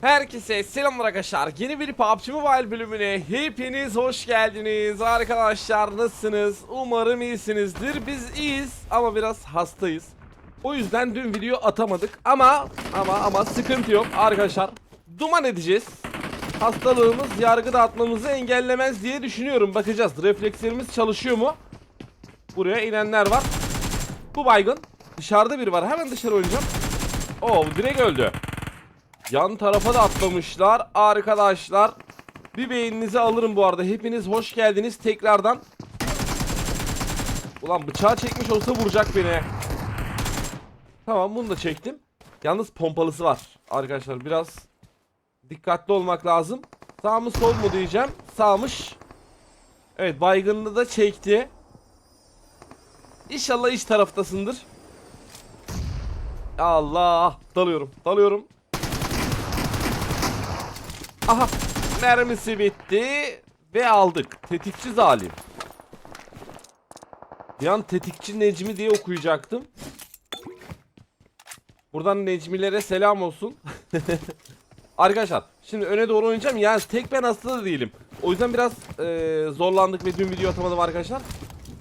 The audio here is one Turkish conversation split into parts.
Herkese selamlar arkadaşlar. Yeni bir PUBG Mobile bölümüne hepiniz hoş geldiniz. Arkadaşlar nasılsınız? Umarım iyisinizdir. Biz iyiyiz ama biraz hastayız. O yüzden dün video atamadık ama ama ama sıkıntı yok arkadaşlar. Duman edeceğiz. Hastalığımız yargı dağıtmamızı engellemez diye düşünüyorum. Bakacağız. Reflekslerimiz çalışıyor mu? Buraya inenler var. Bu baygın. Dışarıda biri var. Hemen dışarı oynayacağım. Oo direkt öldü. Yan tarafa da atlamışlar arkadaşlar. Bir beğeninizi alırım bu arada. Hepiniz hoş geldiniz tekrardan. Ulan bıçağı çekmiş olsa vuracak beni. Tamam bunu da çektim. Yalnız pompalısı var. Arkadaşlar biraz dikkatli olmak lazım. Sağ mı sol mu diyeceğim. Sağmış. Evet baygınını da çekti. İnşallah iç taraftasındır. Allah dalıyorum dalıyorum. Aha mermisi bitti ve aldık. Tetikçi zalim. Bir an tetikçi Necmi diye okuyacaktım. Buradan Necmilere selam olsun. Arkadaşlar şimdi öne doğru oynayacağım. Yani tek ben hasta değilim. O yüzden biraz eee, zorlandık ve dün video atamadım arkadaşlar.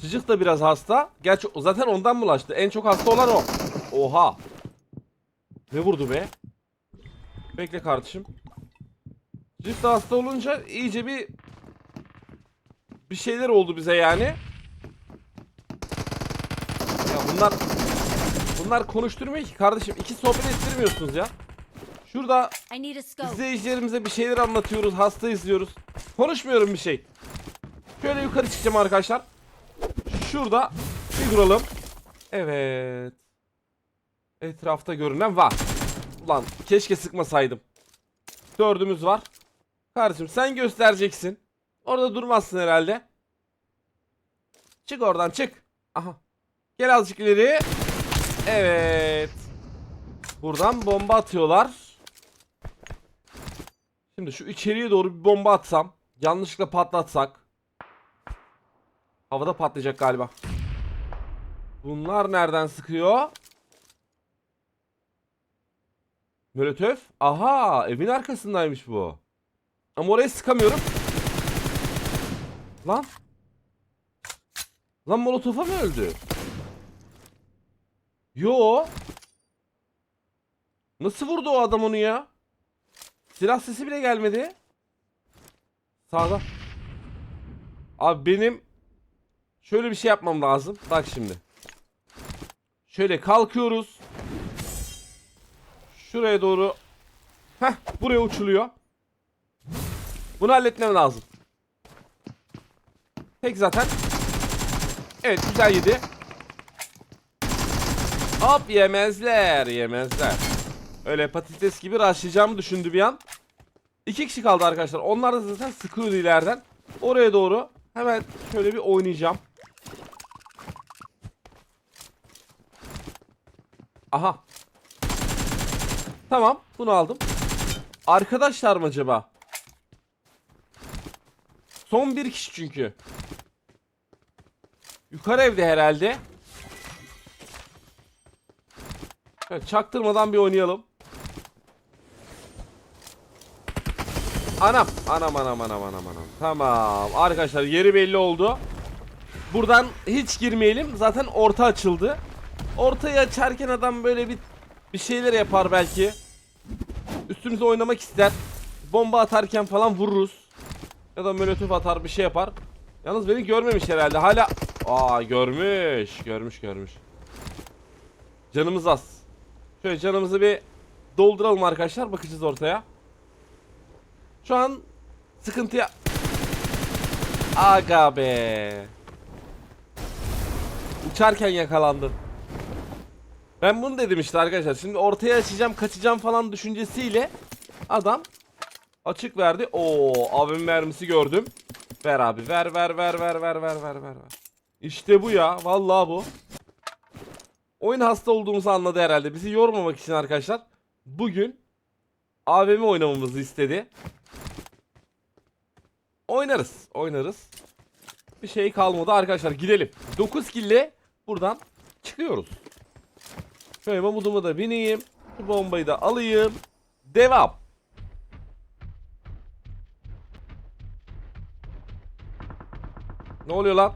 Cıcık da biraz hasta. Gerçi zaten ondan bulaştı. En çok hasta olan o. Oha. Ne vurdu be? Bekle kardeşim. Da hasta olunca iyice bir bir şeyler oldu bize yani. Ya bunlar bunlar konuşturmuyor ki kardeşim. İki sohbet ettirmiyorsunuz ya. Şurada. İzleyicilerimize bir şeyler anlatıyoruz, hasta izliyoruz. Konuşmuyorum bir şey. Şöyle yukarı çıkacağım arkadaşlar. Şurada bir duralım. Evet. Etrafta görünen var. Ulan keşke sıkmasaydım. Dördümüz var. Kardeşim sen göstereceksin. Orada durmazsın herhalde. Çık oradan çık. Aha. Gel azıcık ileri. Evet. Buradan bomba atıyorlar. Şimdi şu içeriye doğru bir bomba atsam. Yanlışlıkla patlatsak. Havada patlayacak galiba. Bunlar nereden sıkıyor? Molotöf. Aha evin arkasındaymış bu. Ama oraya sıkamıyorum. Lan. Lan molotofa mı öldü? Yo. Nasıl vurdu o adam onu ya? Silah sesi bile gelmedi. Sağda. Abi benim şöyle bir şey yapmam lazım. Bak şimdi. Şöyle kalkıyoruz. Şuraya doğru. Heh buraya uçuluyor. Bunu halletmem lazım. Tek zaten. Evet güzel yedi. Hop yemezler yemezler. Öyle patates gibi rushlayacağımı düşündü bir an. İki kişi kaldı arkadaşlar. Onlar da zaten sıkıyordu ileriden. Oraya doğru hemen şöyle bir oynayacağım. Aha. Tamam bunu aldım. Arkadaşlar mı acaba? Son bir kişi çünkü. Yukarı evde herhalde. Çaktırmadan bir oynayalım. Anam. Anam anam anam anam anam. Tamam. Arkadaşlar yeri belli oldu. Buradan hiç girmeyelim. Zaten orta açıldı. Ortayı açarken adam böyle bir bir şeyler yapar belki. Üstümüze oynamak ister. Bomba atarken falan vururuz. Ya da molotof atar bir şey yapar. Yalnız beni görmemiş herhalde. Hala Aa görmüş. Görmüş görmüş. Canımız az. Şöyle canımızı bir dolduralım arkadaşlar. Bakacağız ortaya. Şu an sıkıntıya... Aga be. Uçarken yakalandın. Ben bunu dedim işte arkadaşlar. Şimdi ortaya açacağım, kaçacağım falan düşüncesiyle adam açık verdi. Oo, abim mermisi gördüm. Ver abi, ver ver ver ver ver ver ver ver. İşte bu ya, vallahi bu. Oyun hasta olduğumuzu anladı herhalde. Bizi yormamak için arkadaşlar. Bugün AVM oynamamızı istedi. Oynarız. Oynarız. Bir şey kalmadı arkadaşlar. Gidelim. 9 kille buradan çıkıyoruz. Şöyle mamudumu da bineyim. Şu bombayı da alayım. Devam. Ne oluyor lan?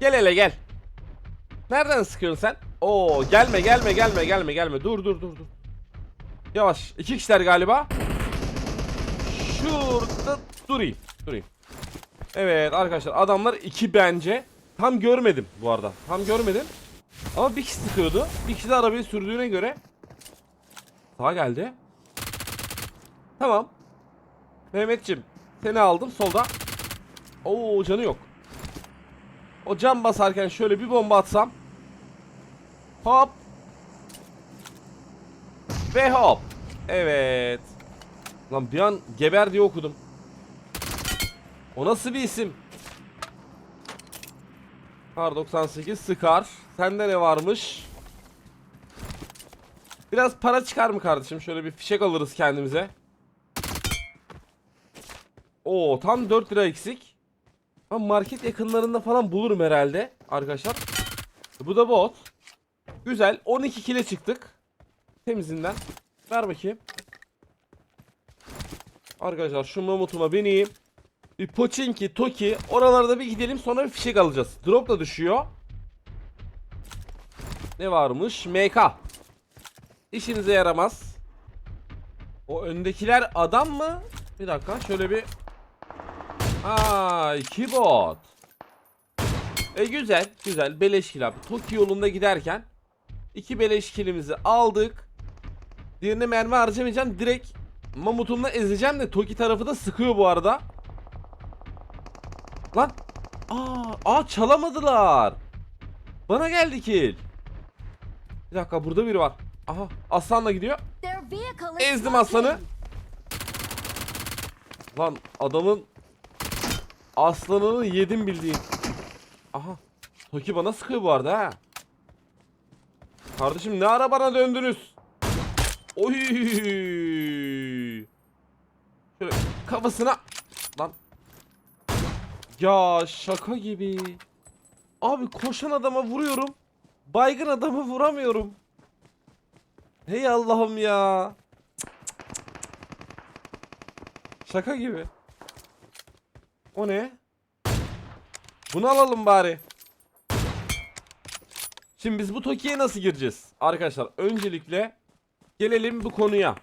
Gel hele gel. Nereden sıkıyorsun sen? Oo gelme gelme gelme gelme gelme. Dur dur dur dur. Yavaş. İki kişiler galiba. Şurada durayım. Durayım. Evet arkadaşlar adamlar iki bence. Tam görmedim bu arada. Tam görmedim. Ama bir kişi sıkıyordu. Bir kişi de arabayı sürdüğüne göre. Sağa geldi. Tamam. Mehmetçim seni aldım solda. Oo canı yok. O cam basarken şöyle bir bomba atsam. Hop. Ve hop. Evet. Lan bir an geber diye okudum. O nasıl bir isim? Kar 98 Scar. Sende ne varmış? Biraz para çıkar mı kardeşim? Şöyle bir fişek alırız kendimize. Oo tam 4 lira eksik. Ama market yakınlarında falan bulurum herhalde arkadaşlar. Bu da bot. Güzel 12 kile çıktık. Temizinden. Ver bakayım. Arkadaşlar şu mamutuma bineyim. Bir Pochinki, Toki oralarda bir gidelim sonra bir fişek alacağız. Drop da düşüyor. Ne varmış? MK. İşinize yaramaz. O öndekiler adam mı? Bir dakika şöyle bir Aa iki bot. E güzel güzel beleş kill abi. Toki yolunda giderken iki beleş killimizi aldık. Diğerine mermi harcamayacağım. Direkt mamutumla ezeceğim de Toki tarafı da sıkıyor bu arada. Lan. Aa, aa çalamadılar. Bana geldi kill. Bir dakika burada biri var. Aha aslanla gidiyor. Ezdim aslanı. Lan adamın aslanını yedim bildiğin. Aha. Toki bana sıkıyor bu arada ha. Kardeşim ne ara bana döndünüz? Oy. Şöyle kafasına lan. Ya şaka gibi. Abi koşan adama vuruyorum. Baygın adamı vuramıyorum. Hey Allah'ım ya. Şaka gibi. O ne? Bunu alalım bari. Şimdi biz bu Toki'ye nasıl gireceğiz? Arkadaşlar öncelikle gelelim bu konuya.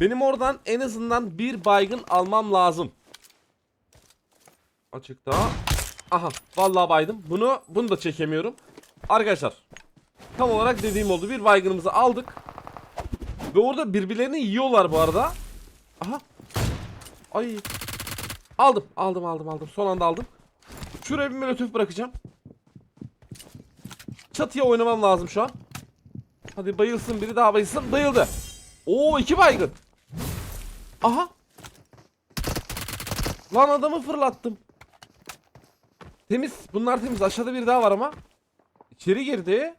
Benim oradan en azından bir baygın almam lazım. Açıkta. Aha vallahi baydım. Bunu bunu da çekemiyorum. Arkadaşlar tam olarak dediğim oldu. Bir baygınımızı aldık. Ve orada birbirlerini yiyorlar bu arada. Aha Ay. Aldım, aldım, aldım, aldım. Son anda aldım. Şuraya bir molotof bırakacağım. Çatıya oynamam lazım şu an. Hadi bayılsın biri daha bayılsın. Bayıldı. Oo iki baygın. Aha. Lan adamı fırlattım. Temiz. Bunlar temiz. Aşağıda biri daha var ama. İçeri girdi.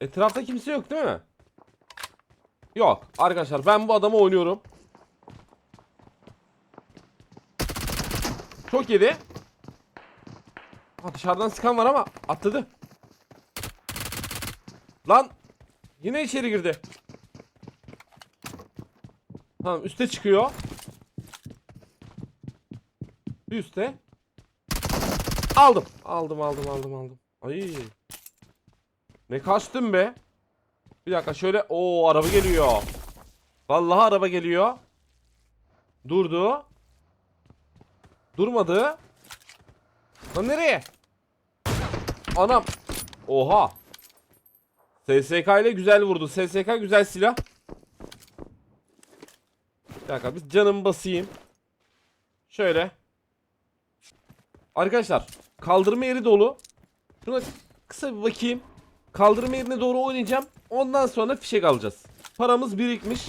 Etrafta kimse yok değil mi? Yok arkadaşlar ben bu adamı oynuyorum. Çok yedi. Ha, dışarıdan sıkan var ama atladı. Lan yine içeri girdi. Tamam üste çıkıyor. Üste. Aldım. Aldım aldım aldım aldım. Ay. Ne kaçtım be. Bir dakika şöyle. Oo araba geliyor. Vallahi araba geliyor. Durdu. Durmadı. Lan nereye? Anam. Oha. SSK ile güzel vurdu. SSK güzel silah. Bir dakika biz canımı basayım. Şöyle. Arkadaşlar kaldırma yeri dolu. Şuna kısa bir bakayım. Kaldırma yerine doğru oynayacağım. Ondan sonra fişek alacağız. Paramız birikmiş.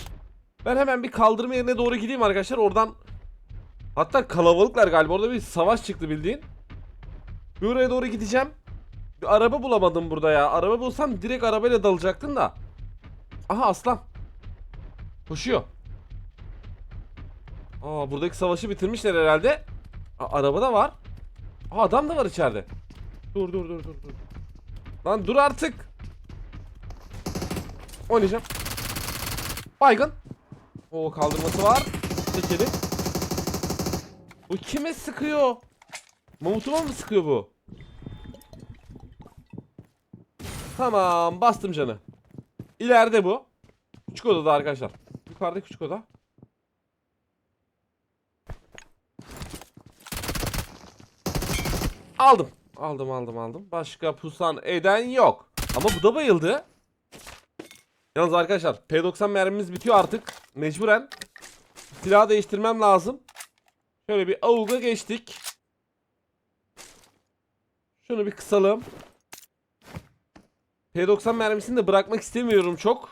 Ben hemen bir kaldırma yerine doğru gideyim arkadaşlar. Oradan hatta kalabalıklar galiba. Orada bir savaş çıktı bildiğin. Bir oraya doğru gideceğim. Bir araba bulamadım burada ya. Araba bulsam direkt arabayla dalacaktım da. Aha aslan. Koşuyor. Aa buradaki savaşı bitirmişler herhalde. Aa, araba da var. Aa, adam da var içeride. Dur dur dur dur dur. Lan dur artık. Oynayacağım. Baygın. O kaldırması var. Çekelim. Bu kime sıkıyor? Mamutuma mı sıkıyor bu? Tamam bastım canı. İleride bu. Küçük odada arkadaşlar. Yukarıda küçük oda. Aldım. Aldım aldım aldım. Başka pusan eden yok. Ama bu da bayıldı. Yalnız arkadaşlar P90 mermimiz bitiyor artık. Mecburen silah değiştirmem lazım. Şöyle bir avuga geçtik. Şunu bir kısalım. P90 mermisini de bırakmak istemiyorum çok.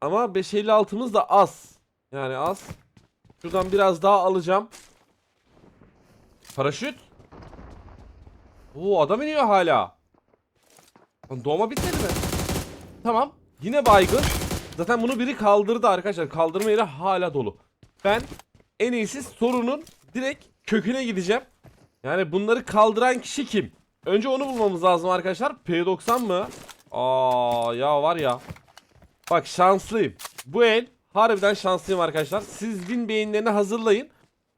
Ama 556'mız da az. Yani az. Şuradan biraz daha alacağım. Paraşüt. Oo adam iniyor hala. Doğma bitmedi mi? Tamam. Yine baygın. Zaten bunu biri kaldırdı arkadaşlar. Kaldırma yeri hala dolu. Ben en iyisi sorunun direkt köküne gideceğim. Yani bunları kaldıran kişi kim? Önce onu bulmamız lazım arkadaşlar. P90 mı? Aa ya var ya. Bak şanslıyım. Bu el harbiden şanslıyım arkadaşlar. Siz bin beyinlerini hazırlayın.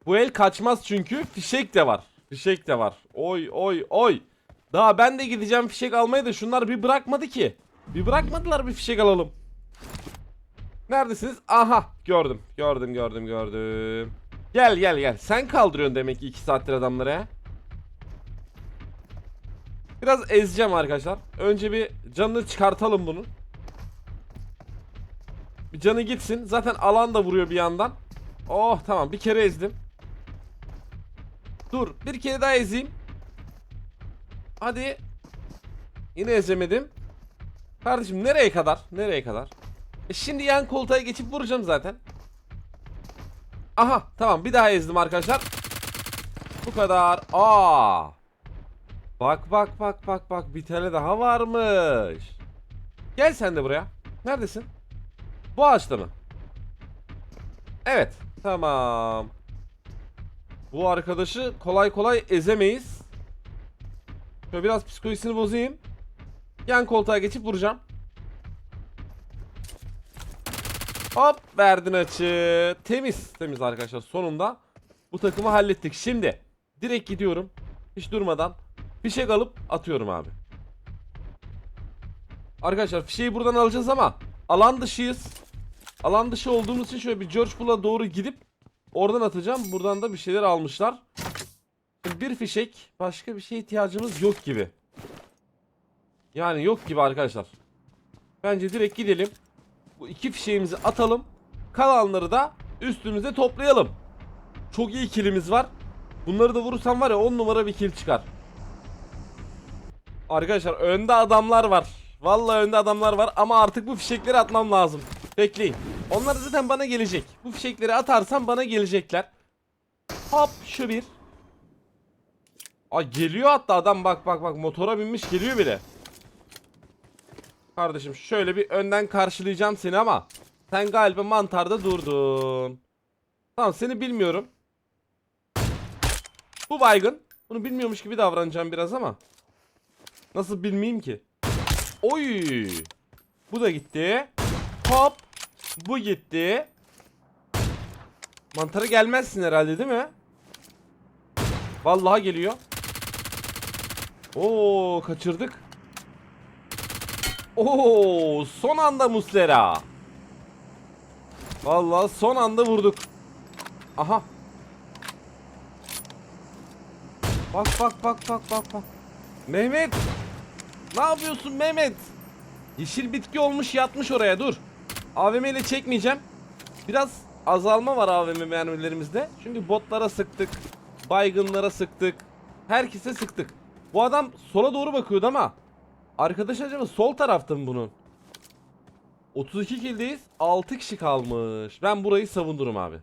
Bu el kaçmaz çünkü fişek de var. Fişek de var. Oy oy oy. Daha ben de gideceğim fişek almaya da şunlar bir bırakmadı ki. Bir bırakmadılar bir fişek alalım. Neredesiniz? Aha gördüm. Gördüm gördüm gördüm. Gel gel gel. Sen kaldırıyorsun demek ki 2 saattir adamları he. Biraz ezeceğim arkadaşlar. Önce bir canını çıkartalım bunun. Bir canı gitsin. Zaten alan da vuruyor bir yandan. Oh tamam bir kere ezdim. Dur bir kere daha ezeyim. Hadi. Yine ezemedim. Kardeşim nereye kadar? Nereye kadar? E şimdi yan koltuğa geçip vuracağım zaten. Aha tamam bir daha ezdim arkadaşlar. Bu kadar. Aa. Bak bak bak bak bak bir tane daha varmış. Gel sen de buraya. Neredesin? Bu ağaçta mı? Evet. Tamam. Bu arkadaşı kolay kolay ezemeyiz. Şöyle biraz psikolojisini bozayım. Yan koltuğa geçip vuracağım. Hop verdin açı. Temiz. Temiz arkadaşlar. Sonunda bu takımı hallettik. Şimdi direkt gidiyorum. Hiç durmadan fişek alıp atıyorum abi. Arkadaşlar fişeği buradan alacağız ama alan dışıyız. Alan dışı olduğumuz için şöyle bir George Bull'a doğru gidip oradan atacağım. Buradan da bir şeyler almışlar. Bir fişek başka bir şeye ihtiyacımız yok gibi. Yani yok gibi arkadaşlar. Bence direkt gidelim. Bu iki fişeğimizi atalım. Kalanları da üstümüze toplayalım. Çok iyi kilimiz var. Bunları da vurursam var ya 10 numara bir kill çıkar. Arkadaşlar önde adamlar var. Vallahi önde adamlar var ama artık bu fişekleri atmam lazım. Bekleyin. Onlar zaten bana gelecek. Bu fişekleri atarsam bana gelecekler. Hop şu bir. Ay geliyor hatta adam bak bak bak motora binmiş geliyor bile. Kardeşim şöyle bir önden karşılayacağım seni ama sen galiba mantarda durdun. Tamam seni bilmiyorum. Bu baygın. Bunu bilmiyormuş gibi davranacağım biraz ama. Nasıl bilmeyeyim ki? Oy! Bu da gitti. Hop! Bu gitti. Mantara gelmezsin herhalde değil mi? Vallahi geliyor. Oo kaçırdık. Oo son anda Muslera. Vallahi son anda vurduk. Aha. Bak bak bak bak bak bak. Mehmet. Ne yapıyorsun Mehmet? Yeşil bitki olmuş yatmış oraya dur. AVM ile çekmeyeceğim. Biraz azalma var AVM mermilerimizde. Çünkü botlara sıktık. Baygınlara sıktık. Herkese sıktık. Bu adam sola doğru bakıyordu ama Arkadaş acaba sol tarafta mı bunun? 32 kildeyiz. 6 kişi kalmış. Ben burayı savunurum abi.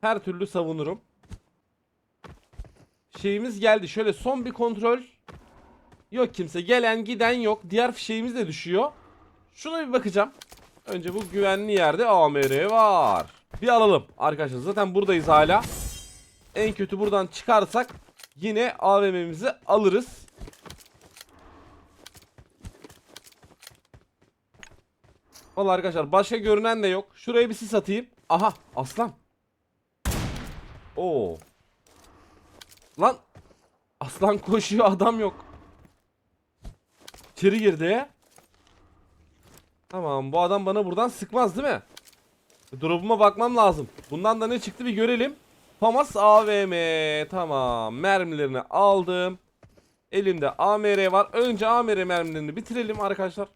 Her türlü savunurum. Şeyimiz geldi. Şöyle son bir kontrol. Yok kimse. Gelen giden yok. Diğer fişeğimiz de düşüyor. Şuna bir bakacağım. Önce bu güvenli yerde AMR var. Bir alalım arkadaşlar. Zaten buradayız hala. En kötü buradan çıkarsak yine AVM'mizi alırız. Vallahi arkadaşlar başka görünen de yok. Şuraya bir sis atayım. Aha aslan. Oo. Lan aslan koşuyor adam yok. İçeri girdi. Tamam bu adam bana buradan sıkmaz değil mi? Drop'uma bakmam lazım. Bundan da ne çıktı bir görelim. Famas AVM. Tamam. Mermilerini aldım. Elimde AMR var. Önce AMR mermilerini bitirelim arkadaşlar.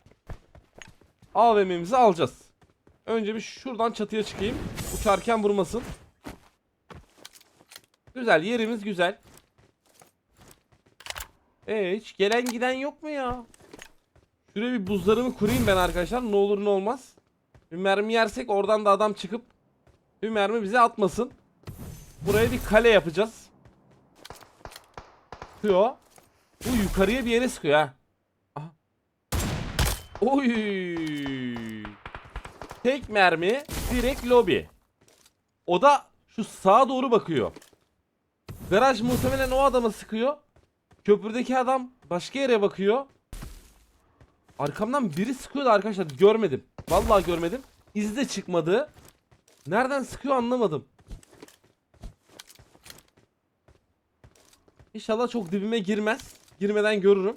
AVM'mizi alacağız. Önce bir şuradan çatıya çıkayım. Uçarken vurmasın. Güzel yerimiz güzel. Ee, hiç gelen giden yok mu ya? Şuraya bir buzlarımı kurayım ben arkadaşlar. Ne olur ne olmaz. Bir mermi yersek oradan da adam çıkıp bir mermi bize atmasın. Buraya bir kale yapacağız. Sıkıyor. Bu yukarıya bir yere sıkıyor ha. Oy. Tek mermi direkt lobi. O da şu sağa doğru bakıyor. Garaj muhtemelen o adama sıkıyor. Köprüdeki adam başka yere bakıyor. Arkamdan biri sıkıyordu arkadaşlar. Görmedim. Vallahi görmedim. İzi de çıkmadı. Nereden sıkıyor anlamadım. İnşallah çok dibime girmez. Girmeden görürüm.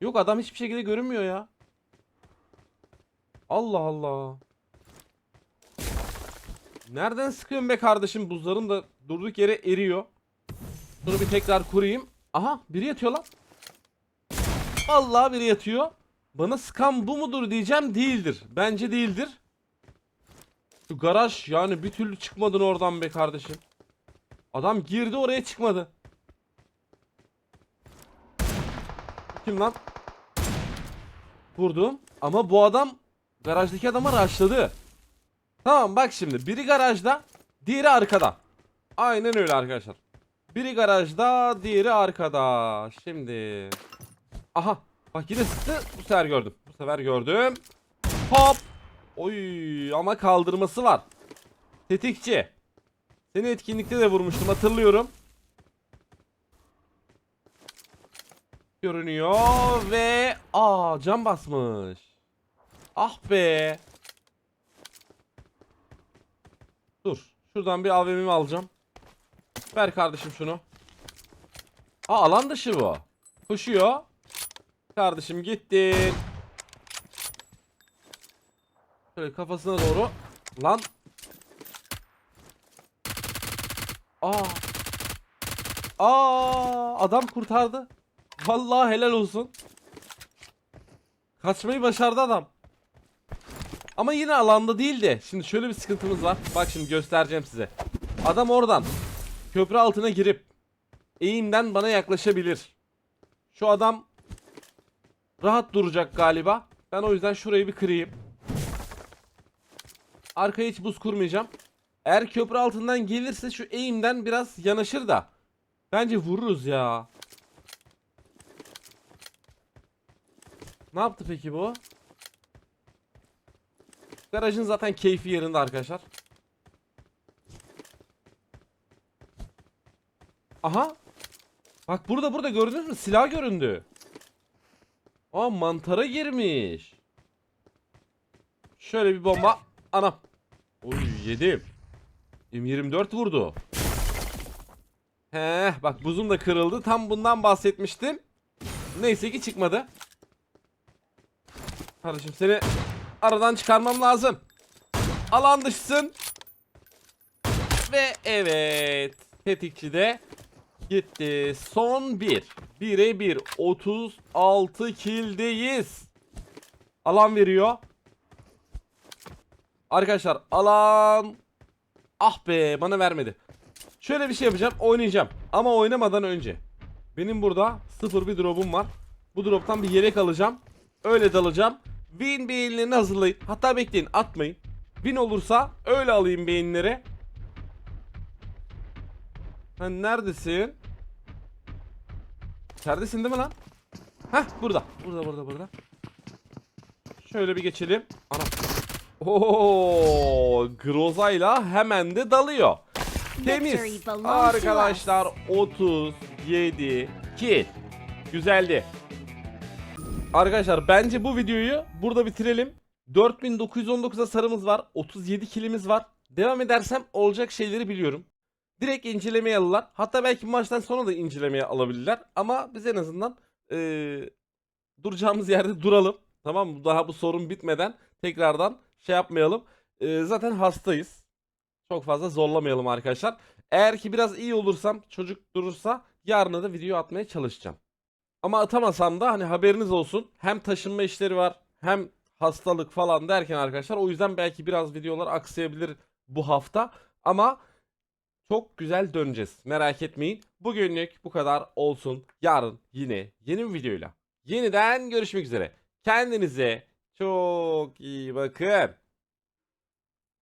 Yok adam hiçbir şekilde görünmüyor ya. Allah Allah. Nereden sıkıyorsun be kardeşim? Buzlarım da durduk yere eriyor. Şunu bir tekrar kurayım. Aha biri yatıyor lan. Vallahi biri yatıyor. Bana sıkan bu mudur diyeceğim değildir. Bence değildir. Şu garaj yani bir türlü çıkmadın oradan be kardeşim. Adam girdi oraya çıkmadı. Kim lan? Vurdum. Ama bu adam garajdaki adama rushladı. Tamam bak şimdi biri garajda diğeri arkada. Aynen öyle arkadaşlar. Biri garajda diğeri arkada. Şimdi. Aha bak yine sıktı bu sefer gördüm. Bu sefer gördüm. Hop. Oy ama kaldırması var. Tetikçi. Seni etkinlikte de vurmuştum hatırlıyorum. Görünüyor ve aa cam basmış. Ah be. Dur. Şuradan bir AVM'mi alacağım. Ver kardeşim şunu. Aa alan dışı bu. Koşuyor. Kardeşim gittin. Şöyle kafasına doğru. Lan. Aa. Aa adam kurtardı. Vallahi helal olsun. Kaçmayı başardı adam. Ama yine alanda değildi. Şimdi şöyle bir sıkıntımız var. Bak şimdi göstereceğim size. Adam oradan köprü altına girip eğimden bana yaklaşabilir. Şu adam rahat duracak galiba. Ben o yüzden şurayı bir kırayım. Arkaya hiç buz kurmayacağım. Eğer köprü altından gelirse şu eğimden biraz yanaşır da. Bence vururuz ya. Ne yaptı peki bu? Garajın zaten keyfi yerinde arkadaşlar. Aha. Bak burada burada gördünüz mü? Silah göründü. Aa mantara girmiş. Şöyle bir bomba. Anam. Oy yedim. M24 vurdu. He, bak buzum da kırıldı. Tam bundan bahsetmiştim. Neyse ki çıkmadı. Kardeşim seni aradan çıkarmam lazım. Alan dışısın. Ve evet. Tetikçi de gitti. Son 1. 1'e 1. 36 kildeyiz. Alan veriyor. Arkadaşlar alan. Ah be bana vermedi. Şöyle bir şey yapacağım. Oynayacağım. Ama oynamadan önce. Benim burada sıfır bir drop'um var. Bu drop'tan bir yelek alacağım. Öyle dalacağım. Win beyinlerini hazırlayın. Hatta bekleyin atmayın. Win olursa öyle alayım beyinleri. Sen neredesin? İçeridesin değil mi lan? Heh burada. Burada burada burada. Şöyle bir geçelim. Ana. Oo, Groza'yla hemen de dalıyor. Temiz. Arkadaşlar 37 kill. Güzeldi. Arkadaşlar bence bu videoyu burada bitirelim. 4919'a sarımız var. 37 kilimiz var. Devam edersem olacak şeyleri biliyorum. direkt incelemeye alırlar. Hatta belki maçtan sonra da incelemeye alabilirler. Ama biz en azından eee, duracağımız yerde duralım. Tamam mı? Daha bu sorun bitmeden tekrardan şey yapmayalım. Eee, zaten hastayız. Çok fazla zorlamayalım arkadaşlar. Eğer ki biraz iyi olursam çocuk durursa yarına da video atmaya çalışacağım. Ama atamasam da hani haberiniz olsun. Hem taşınma işleri var hem hastalık falan derken arkadaşlar o yüzden belki biraz videolar aksayabilir bu hafta. Ama çok güzel döneceğiz. Merak etmeyin. Bugünlük bu kadar olsun. Yarın yine yeni bir videoyla yeniden görüşmek üzere. Kendinize çok iyi bakın.